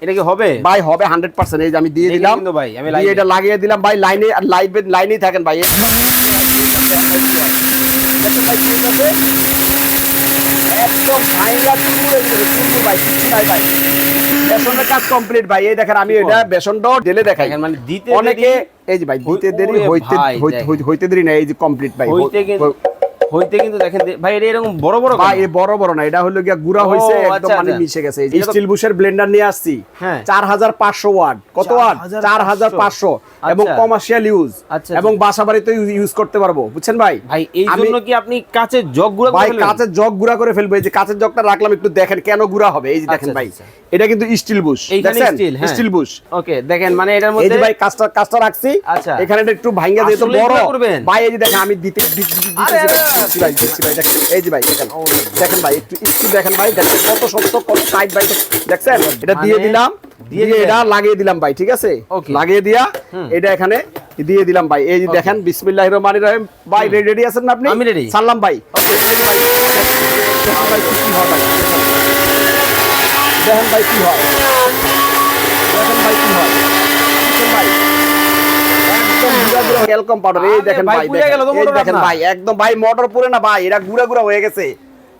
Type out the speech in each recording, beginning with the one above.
এটা কি হবে? ভাই হবে হান্ড্রেড পার্সেন্ট এই যে আমি দিয়ে দিলাম। ভাই, আমি এটা লাগিয়ে দিলাম। ভাই লাইনে লাইভে লাইনেই থাকেন ভাই। একদম ভাই, কিচ্ছু নাই ভাই। বেসনের কাজ কমপ্লিট ভাই। এই দেখেন আমি এটা বেসনটাও ঢেলে দেখাই। মানে দিতে অনেকে এই যে ভাই দিতে দেরি হইতে হইতে- দেখেন। হইতে- হইতে দেরি না এই যে কমপ্লিট ভাই হইতে কিন্তু দেখেন ভাই এটা এরকম বড় বড় ভাই? এই বড় বড় না এটা হলো গিয়া গুড়া হইছে একদম আচ্ছা, মানে আচ্ছা। মিশে গেছে। এই স্টিল বুশের ব্লেন্ডার নিয়ে আসছি হ্যাঁ। চার হাজার পাঁচশো ওয়াট। কত ওয়াট? 4500 চার হাজার পাঁচশো। এবং। কমার্শিয়াল ইউজ আচ্ছা, এবং বাসা বাড়িতে ইউজ করতে পারব। বুঝছেন ভাই? ভাই এই জন্য কি আপনি কাচের জগগুলো ভাই কাঁচের জগ গুড়া করে ফেলব। এই যে কাঁচের জগটা রাখলাম একটু দেখেন কেন গুড়া হবে। এই যে দেখেন ভাই। এটা কিন্তু স্টিল বুশ হ্যাঁ। স্টিল বুশ ওকে দেখেন মানে এটার এই যে ভাই কাজটা কাজটা রাখছি। এখানে একটু ভাঙ্গা দিয়ে তো বড়। ভাই এই যে দেখেন আমি দিতে দি- দি- দি- আরে, দিতেছি আরে, ভাই, দিচ্ছি ভাই দেখেন এই যে ভাই দেখেন দেখেন ভাই একটু একটু দেখেন ভাই দেখেন কত শক্ত কত টাইট ভাই দেখছেন? এটা দিয়ে মানে দিলাম দিয়ে দিয়ে এটা লাগিয়ে দিলাম ভাই ঠিক আছে? লাগিয়ে দিয়া এটা এখানে দিয়ে দিলাম ভাই। এই যে দেখেন বিসমিল্লাহির রহমানির রহিম। ভাই রেডি আছেন না আপনি? আমি ready। সাল্লাম ভাই। Okay, ভাই, দেখেন ভাই কি হয়। দেখেন ভাই কি হয় দেখেন ভাই কি হয় দেখেন ভাই একদম গুড়া গুড়া ক্যালকম পাউডার এই দেখেন ভাই, দেখেন। ভাই একদম ভাই মোটর পুরে না ভাই এরা গুড়া গুড়া হয়ে গেছে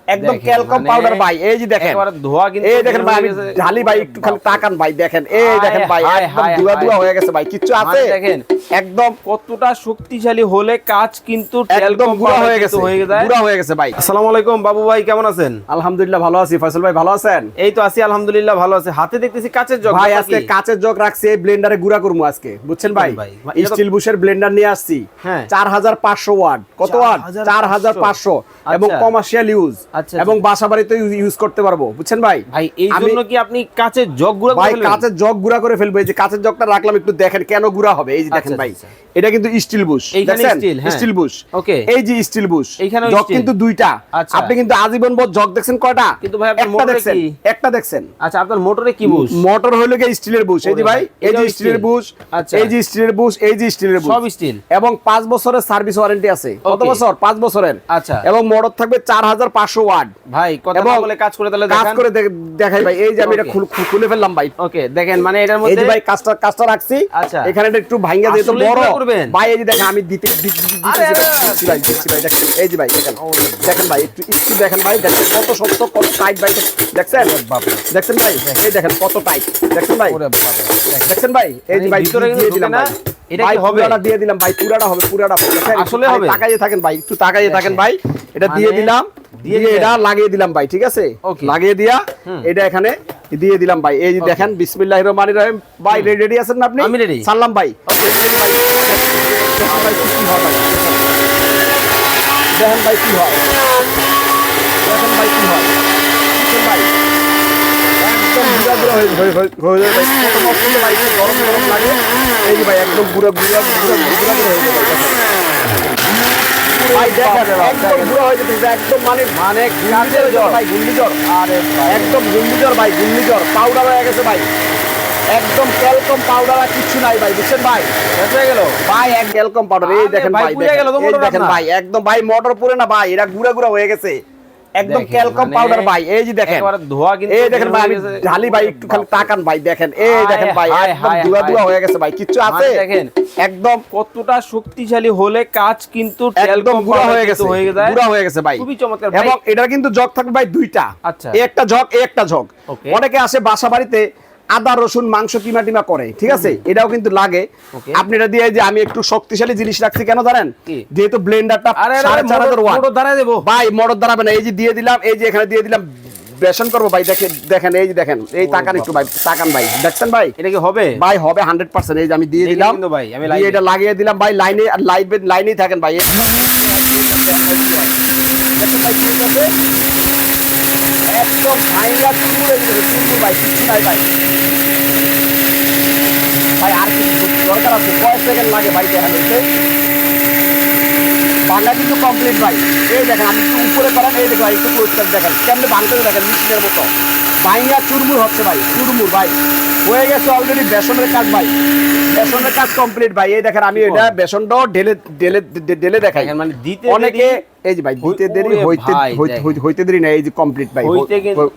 একদম ক্যালকম মানে পাউডার ভাই এই যে দেখেন। ধোয়া কিন্তু এই দেখেন ভাই আমি হয়ে। ঢালি ভাই একটু খালি তাকান ভাই দেখেন। এই দেখেন ভাই একদম হায়, হয়ে। গেছে ভাই কিচ্ছু মানে আছে? দেখেন একদম কতটা শক্তিশালী হলে কাজ কিন্তু একদম টেলকম গুড়া হয়ে গেছে হয়ে গুড়া হয়ে গেছে ভাই। আসসালামু আলাইকুম বাবু ভাই কেমন আছেন? আলহামদুলিল্লাহ ভালো আছি। ফয়সাল ভাই ভালো আছেন? এই তো আছি আলহামদুলিল্লাহ ভালো আছে। হাতে দেখতেছি কাচের জগ ভাই আজকে? কাঁচের জগ রাখছি এই ব্লেন্ডারে গুড়া করব আজকে। বুঝছেন ভাই? স্টিল বুশের ব্লেন্ডার নিয়ে আসছি। হ্যাঁ। চার হাজার পাঁচশো ওয়াট। কত ওয়াট? চার হাজার পাঁচশো। এবং আচ্ছা। কমার্শিয়াল ইউজ আচ্ছা, এবং বাসা বাড়িতে ইউজ করতে পারব। বুঝছেন ভাই? ভাই এই জন্য কি আপনি কাচের জগগুলো ভাই কাঁচের জগ গুড়া করে ফেলব। এই যে কাঁচের জগটা রাখলাম একটু দেখেন কেন গুড়া হবে। এই যে দেখেন আচ্ছা, ভাই আচ্ছা। এটা কিন্তু স্টিল বুশ হ্যাঁ। Steel bush Okay. এই যে স্টিল বুশ এইখানেও জগ কিন্তু দুইটা। আচ্ছা। আপনি কিন্তু আজীবন বর জগ দেখছেন কয়টা? কিন্তু ভাই আপনার মোটরে কি? একটা দেখছেন। আচ্ছা আপনার মোটরে কি বুশ মোটর হইল গিয়ে স্টিলের বুশ এই যে ভাই এই যে স্টিলের বুশ আচ্ছা। এই যে স্টিলের বুশ এই যে স্টিলের বুশ সব স্টিল এবং পাঁচ বছরের সার্ভিস ওয়ারেন্টি আছে। কত বছর? পাঁচ বছরের। আচ্ছা। এবং মোটর থাকবে চার হাজার পাঁচশো ওয়াট ভাই কথা বলে কাজ করে তাহলে কাজ করে দেখাই ভাই এই যে আমি এটা. খুল- ফেললাম ভাই। ওকে দেখেন মানে এটার এই মধ্যে যে ভাই কাজটা কাজটা রাখছি। আচ্ছা। এখানে এটা একটু দিয়ে তো বড়? ভাই এই যে দেখেন আমি দিতে দিচ্ছি ভাই দিচ্ছি ভাই দেখেন এই যে ভাই দেখেন। দেখেন ভাই একটু একটু দেখেন ভাই দেখেন কত শক্ত কত টাইট ভাই দেখছেন? দেখছেন ভাই? এই দেখেন কত টাইট দেখছেন ভাই? দেখেন। দেখছেন ভাই? এই যে মানে ভাই ভিতরে দিয়ে দিলাম ভাই। এটা হবে? পুরাটা দিয়ে দিলাম ভাই পুরাটা হবে পুরাটা আসলে হবে? তাকাইয়ে থাকেন ভাই একটু তাকাইয়ে থাকেন ভাই। এটা দিয়ে মানে দিলাম। দিয়ে এটা লাগিয়ে দিলাম ভাই ঠিক আছে. লাগিয়ে দিয়া এটা এখানে দিয়ে দিলাম ভাই। এই দেখেন বিসমিল্লাহির রহমানির রহিম। ভাই রেডি আছেন না আপনি? আমি ready। সাল্লাম ভাই। দেখেন ভাই কি হয়। দেখেন ভাই কি ভাই কি দেখেন ভাই। একদম গরম গরম লাগে। এই ভাই গুঁড়া গুঁড়া গুঁড়া গুঁড়া হয়ে যাবে একদম মানে মানে ভাই ঘূর্ণিঝড়। আরে একদম ঘূর্ণিঝড় ভাই ঘূর্ণিঝড়। পাউডার হয়ে গেছে ভাই। একদম ক্যালকম পাউডার আর কিছু নাই ভাই বুঝছেন ভাই? হয়ে গেল? ভাই এক ক্যালকম পাউডার এই দেখেন ভাই একদম ভাই মোটর পুরে না ভাই এরা গুড়া গুড়া হয়ে গেছে। একদম ক্যালকম মানে পাউডার ভাই এই যে দেখেন। ধোয়া কিন্তু এই দেখেন ভাই আমি ঢালি ভাই একটু খালি তাকান ভাই দেখেন। এই দেখেন ভাই একদম ধোয়া ধোয়া হয়ে গেছে ভাই কিচ্ছু আছে? দেখেন। একদম কতটা শক্তিশালী হলে কাজ কিন্তু একদম গুড়া হয়ে গেছে হয়ে গুড়া হয়ে গেছে ভাই। খুবই চমৎকার। এবং এটার কিন্তু জগ থাকবে ভাই দুইটা। আচ্ছা। একটা জগ একটা জগ। অনেকে আসে বাসা বাড়িতে আদা রসুন মাংস কিমা টিমা করে ঠিক আছে? এটাও কিন্তু লাগে। আপনি এটা দিয়ে যে আমি একটু শক্তিশালী জিনিস রাখছি কেন জানেন? যেহেতু ব্লেন্ডারটা মোটর- মোটর দাঁড়ায় দেবো। ভাই মরদ দাঁড়াবে না। এই যে দিয়ে দিলাম এই যে এখানে দিয়ে দিলাম বেসন করব ভাই দেখেন দেখেন এই যে দেখেন এই তাকান একটু ভাই তাকান ভাই দেখছেন ভাই? এটা কি হবে? ভাই হবে হান্ড্রেড পার্সেন্ট। এই যে আমি দিয়ে দিলাম ভাই, আমি এটা লাগিয়ে দিলাম ভাই লাইনে লাইভে লাইনেই থাকেন ভাই। ভাই কি হইতাছে? একদম হয়ে গেছে, চুরমুর ভাই কিছু নাই ভাই। ভাই আর কিছু দরকার আছে। কয়েক সেকেন্ড লাগে ভাই দেখা যাচ্ছে বাংলা কিন্তু কমপ্লিট ভাই। এই দেখেন আমি একটু উপরে করেন এই দেখেন একটু পরিষ্কার দেখেন। কেমনি ভাঙতে দেখেন মিশিনের মতো। ভাইঙ্গা চুরমুর হচ্ছে ভাই চুরমুর ভাই। হয়ে গেছে অলরেডি বেসনের কাজ ভাই। বেসনের কাজ কমপ্লিট ভাই। এই দেখেন আমি এটা বেসনটাও ঢেলে ঢেলে ঢেলে দেখাই। মানে দিতে অনেকে এই যে ভাই দিতে দেরি হইতে হইতে- দেরি না এই যে কমপ্লিট ভাই। হইতে কিন্তু-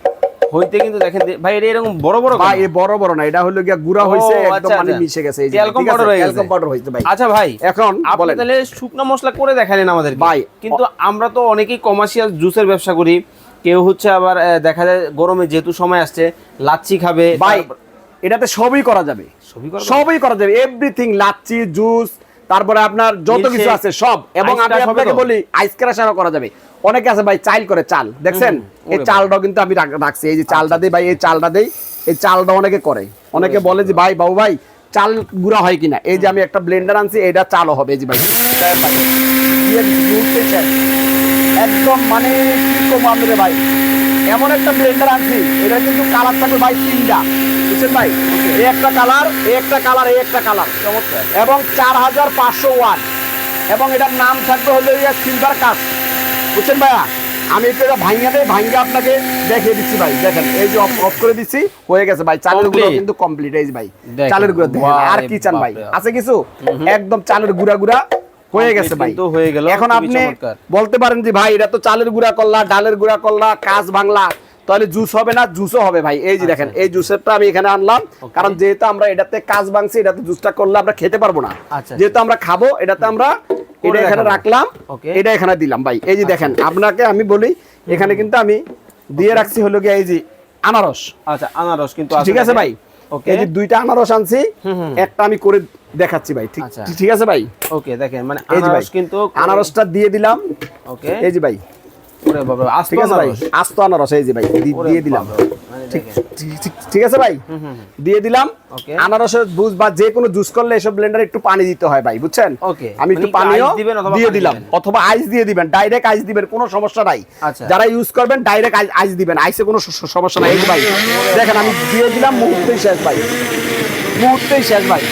হইতে কিন্তু দেখেন ভাই এটা এরকম বড় বড় ভাই? এই বড় বড় না এটা হলো গিয়া গুড়া হইছে একদম আচ্ছা, মানে আচ্ছা। মিশে গেছে এই যে আছে? powder হয়ে গেছে। Powder হইছে ভাই। আচ্ছা ভাই এখন আপনি তাহলে শুকনো মশলা করে দেখালেন আমাদের ভাই, কিন্তু আমরা তো অনেকেই কমার্শিয়াল জুসের ব্যবসা করি। কেউ হচ্ছে আবার দেখা যায় গরমে যেহেতু সময় আসছে লাচ্ছি খাবে ভাই এটাতে সবই করা যাবে। সবই করা যাবে? সবই করা যাবে। এভরিথিং লাচ্ছি জুস তারপরে আপনার যত কিছু আছে সব। এবং আমি আপনাকে বলি আইস ক্রাশারও করা যাবে। অনেকে আছে ভাই চাল করে চাল। দেখছেন? এই চালটাও কিন্তু আমি রাখছি। এই যে চালটা দিই ভাই এই চালটা দেই। এই চালটা অনেকে করে। অনেকে বলে যে ভাই বাবু ভাই চাল গুঁড়া হয় কিনা? এই যে আমি একটা ব্লেন্ডার আনছি এটা চালও হবে। এই যে ভাই একদম মানে কি ভাই? এমন একটা ব্লেন্ডার আনছি এটা কিন্তু কালার থাকবে ভাই তিনটা বুঝছেন ভাই? এই একটা কালার এই একটা কালার এই একটা কালার চমৎকার। এবং চার হাজার পাঁচশো ওয়াট এবং এটার নাম থাকবে হলো সিলভার কাপ বুঝছেন ভাইয়া? আমি একটু এটা ভাঙ্গা দেয় ভাঙ্গা আপনাকে দেখিয়ে দিচ্ছি ভাই। দেখেন এই যে অফ করে দিচ্ছি হয়ে গেছে ভাই। চালের গুঁড়ো কিন্তু কমপ্লিট এই ভাই। চালের গুঁড়ো আর কি চান ভাই? আছে কিছু? একদম চালের গুঁড়া গুঁড়া। হয়ে গেছে ভাই। কিন্তু হয়ে গেল, এখন আপনি বলতে পারেন যে ভাই এটা তো চালের গুঁড়া করলা ডালের গুঁড়া করলা কাজ বাংলা তাহলে জুস হবে না? জুসও হবে ভাই। এই যে দেখেন এই জুসেরটা আমি এখানে আনলাম। কারণ যেহেতু আমরা এটাতে কাজ ভাঙছি এটাতে জুসটা করলে আমরা খেতে পারব না। আচ্ছা। যেহেতু আমরা খাব এটাতে আমরা এটা এখানে রাখলাম। এটা এখানে দিলাম ভাই। এই যে দেখেন আপনাকে আমি বলি এখানে কিন্তু আমি দিয়ে রাখছি হলো গিয়ে এই যে আনারস। আচ্ছা আনারস কিন্তু ঠিক আছে ভাই? এই যে দুইটা আনারস আনছি একটা আমি করে দেখাচ্ছি ভাই ঠিক আচ্ছা। ঠিক আছে ভাই? ওকে দেখেন মানে আনারস কিন্তু আনারসটা দিয়ে দিলাম। ওকে। এই যে ভাই। ওরে বাবা আস্ত ঠিক আছে ভাই আনারস। আস্ত আনারস এই যে ভাই দিয়ে দিলাম। মানে ঠিক আছে ভাই? দিয়ে দিলাম. আনারসের জুস বা যে কোনো জুস করলে এসব ব্লেন্ডারে একটু পানি দিতে হয় ভাই বুঝছেন. আমি একটু মানে পানিও দিবেন অথবা দিয়ে দিলাম অথবা আইস দিয়ে দিবেন ডাইরেক্ট আইস দিবেন কোনো সমস্যা নাই। আচ্ছা। যারা ইউজ করবেন ডাইরেক্ট আইস দিবেন আইসে কোনো সমস্যা নাই ভাই। দেখেন আমি দিয়ে দিলাম মুহূর্তেই শেষ ভাই। মুহূর্তেই শেষ ভাই।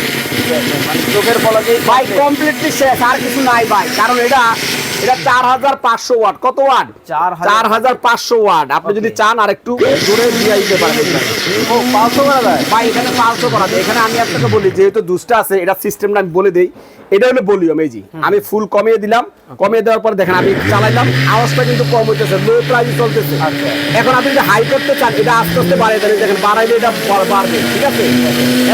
মানে চোখের পলকেই ভাই কমপ্লিটলি শেষ আর কিছু নাই ভাই। কারণ এটা এটা চার হাজার পাঁচশো ওয়াট। কত ওয়াট? 4000 চার হাজার পাঁচশো ওয়াট। আপনি যদি চান আর একটু জোরে দিয়ে দিতে পারেন ও পাঁচশো করা যায়? ভাই এখানে পাঁচশো করা যায়। এখানে আমি আপনাকে বলি যেহেতু দুষ্টা আছে এটা সিস্টেমটা আমি বলে দিই। এটা হলো ভলিউম এই জি আমি ফুল কমিয়ে দিলাম। কমিয়ে দেওয়ার পর দেখেন আমি চালাইলাম আওয়াজটা কিন্তু কম হইতেছে লো প্রাইস চলতেছে। আচ্ছা। এখন আপনি যদি হাই করতে চান এটা আস্তে আস্তে বাড়িয়ে দেবেন দেখেন বাড়াইলে এটা বাড়বে ঠিক আছে?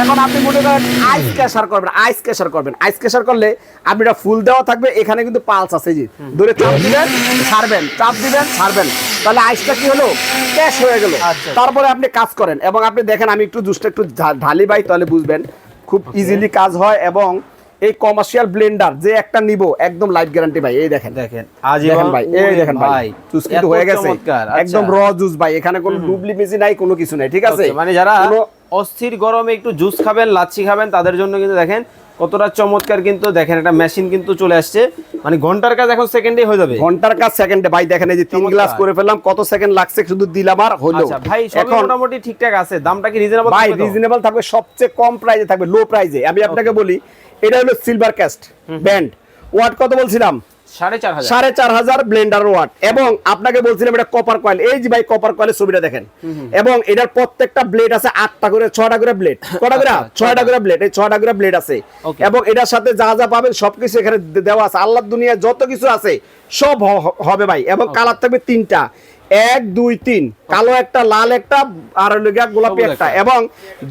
এখন আপনি মনে করেন আইস ক্যাশার করবেন আইস ক্যাশার করবেন। আইস ক্যাশার করলে আপনি এটা ফুল দেওয়া থাকবে এখানে কিন্তু পালস আছে জি ধরে চাপ দিবেন ছাড়বেন চাপ দিবেন ছাড়বেন। তাহলে আইসটা কি হলো? ক্যাশ হয়ে গেল। আচ্ছা। তারপরে আপনি কাজ করেন এবং আপনি দেখেন আমি একটু জুসটা একটু ঢালি ভাই তাহলে বুঝবেন খুব ইজিলি কাজ হয় এবং এই কমার্শিয়াল ব্লেন্ডার যে একটা নিব একদম লাইফ গ্যারান্টি ভাই এই দেখেন। দেখেন দেখেন ভাই এই দেখেন ভাই জুস কিন্তু হয়ে গেছে। আচ্ছা। একদম র জুস ভাই এখানে কোনো ডুবলি মিশি নাই কোনো কিছু নাই ঠিক আছে? মানে যারা অস্থির গরমে একটু জুস খাবেন লাচ্ছি খাবেন তাদের জন্য কিন্তু দেখেন কতটা চমৎকার কিন্তু দেখেন একটা মেশিন কিন্তু চলে আসছে। মানে ঘণ্টার কাজ এখন সেকেন্ডে হয়ে যাবে। ঘণ্টার কাজ সেকেন্ডে ভাই দেখেন এই যে তিন গ্লাস করে ফেললাম কত সেকেন্ড লাগছে শুধু দিলাম আর হলো। আচ্ছা ভাই এখন মোটামুটি ঠিকঠাক আছে দামটা কি রিজনেবল ভাই রিজনেবল থাকবে সবচেয়ে কম প্রাইসে থাকবে লো প্রাইসে আমি আপনাকে বলি এটা হলো সিলভার ক্যাস্ট ব্যান্ড ওয়াট কত বলছিলাম? সাড়ে চার হাজার। ব্লেন্ডার ওয়াট এবং আপনাকে বলছিলাম এটা কপার কয়েল এই যে ভাই কপার কয়েলের ছবিটা দেখেন। এবং এটার প্রত্যেকটা ব্লেড আছে আটটা করে ছয়টা করে ব্লেড কটা করে? আচ্ছা, ছয়টা করে ব্লেড এই ছয়টা করে ব্লেড আছে। এবং এটার সাথে যা যা পাবেন সবকিছু এখানে দেওয়া আছে। আল্লাহ দুনিয়ায় যত কিছু আছে সব হবে ভাই। এবং কালার থাকবে তিনটা। এক দুই তিন। কালো একটা লাল একটা আর গোলাপি একটা। একটা। এবং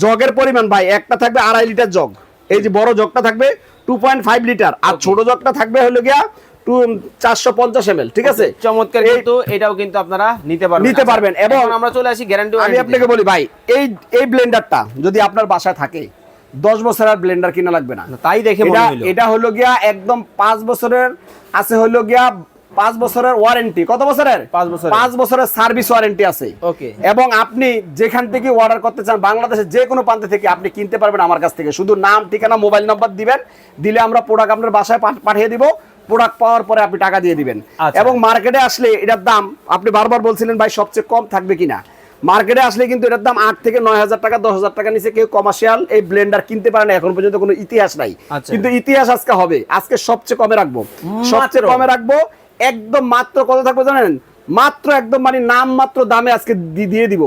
জগের পরিমাণ ভাই একটা থাকবে আড়াই লিটার জগ। এই যে বড় জগটা থাকবে টু পয়েন্ট ফাইভ লিটার আর ছোট জগটা থাকবে হলো গিয়া টু চারশো পঞ্চাশ এম ঠিক আছে? চমৎকার কিন্তু এটাও কিন্তু আপনারা নিতে পারবেন। নিতে আচ্ছা, পারবেন এবং আমরা চলে আসি গ্যারান্টি আমি আপনাকে বলি ভাই এই এই ব্লেন্ডারটা যদি আপনার বাসায় থাকে দশ বছরের ব্লেন্ডার কিনা লাগবে না। তাই দেখে এটা হলো গিয়া একদম পাঁচ বছরের আছে হলো গিয়া পাঁচ বছরের ওয়ারেন্টি কত বছরের? পাঁচ বছরের। পাঁচ বছরের সার্ভিস ওয়ারেন্টি আছে। Okay. এবং আপনি যেখান থেকে অর্ডার করতে চান বাংলাদেশের যে কোনো প্রান্ত থেকে আপনি কিনতে পারবেন আমার কাছ থেকে। শুধু নাম ঠিকানা মোবাইল নাম্বার দিবেন দিলে আমরা প্রোডাক্ট আপনার বাসায় পাঠিয়ে দিব। প্রোডাক্ট পাওয়ার পরে আপনি টাকা দিয়ে দিবেন। আচ্ছা। এবং মার্কেটে আসলে এটার দাম আপনি বারবার বলছিলেন ভাই সবচেয়ে কম থাকবে কিনা। মার্কেটে আসলে কিন্তু এটার দাম আট থেকে নয় হাজার টাকা দশ হাজার টাকা নিচে কেউ কমার্শিয়াল এই ব্লেন্ডার কিনতে পারে না। এখন পর্যন্ত কোনো ইতিহাস নাই। আচ্ছা। কিন্তু ইতিহাস আজকে হবে। আজকে সবচেয়ে কমে রাখব। সবচেয়ে কমে রাখব। একদম মাত্র কত থাকবে জানেন? মাত্র একদম মানে নাম মাত্র দামে আজকে দিয়ে দিব।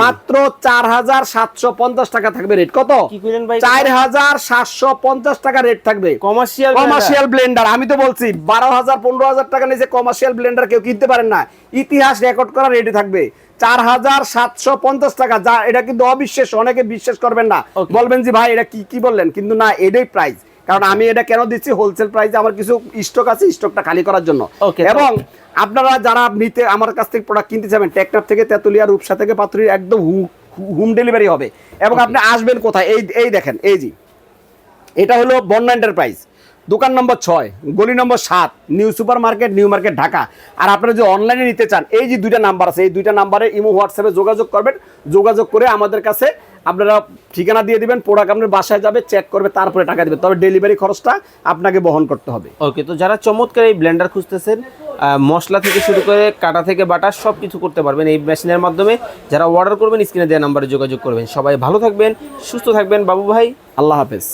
মাত্র চার হাজার সাতশো পঞ্চাশ টাকা থাকবে রেট কত? চার হাজার সাতশো পঞ্চাশ টাকা রেট থাকবে। কমার্শিয়াল কমার্শিয়াল ব্লেন্ডার আমি তো বলছি বারো হাজার পনেরো হাজার টাকা নিচে কমার্শিয়াল ব্লেন্ডার কেউ কিনতে পারেন না ইতিহাস রেকর্ড করা রেডি থাকবে। চার হাজার সাতশো পঞ্চাশ টাকা যা এটা কিন্তু অবিশ্বাস অনেকে বিশ্বাস করবেন না। বলবেন যে ভাই এটা কি কি বললেন? কিন্তু না এটাই প্রাইস কারণ আমি এটা কেন দিচ্ছি? হোলসেল প্রাইসে আমার কিছু স্টক আছে স্টকটা খালি করার জন্য. এবং আপনারা যারা নিতে আমার কাছ থেকে প্রোডাক্ট কিনতে যাবেন টেকনাফ থেকে তেতুলিয়া রূপসা থেকে পাতুরি একদম হোম ডেলিভারি হবে। এবং আপনি আসবেন কোথায়? এই এই দেখেন এই জি এটা হলো বন্যা এন্টারপ্রাইজ দোকান নম্বর ছয় গলি নম্বর সাত new super market new market Dhaka. আর আপনারা যদি অনলাইনে নিতে চান এই যে দুইটা নাম্বার আছে এই দুইটা নাম্বারে ইমো হোয়াটসঅ্যাপে যোগাযোগ করবেন। যোগাযোগ করে আমাদের কাছে আপনারা ঠিকানা দিয়ে দিবেন প্রোডাক্ট আপনার বাসায় যাবে চেক করবে তারপরে টাকা দেবে। তবে ডেলিভারি খরচটা আপনাকে বহন করতে হবে। ওকে তো যারা চমৎকার এই ব্লেন্ডার খুঁজতেছেন মশলা থেকে শুরু করে কাটা থেকে বাটা সব কিছু করতে পারবেন এই মেশিনের মাধ্যমে। যারা অর্ডার করবেন স্ক্রিনে দেওয়া নাম্বারে যোগাযোগ করবেন। সবাই ভালো থাকবেন সুস্থ থাকবেন। বাবু ভাই আল্লাহ হাফেজ।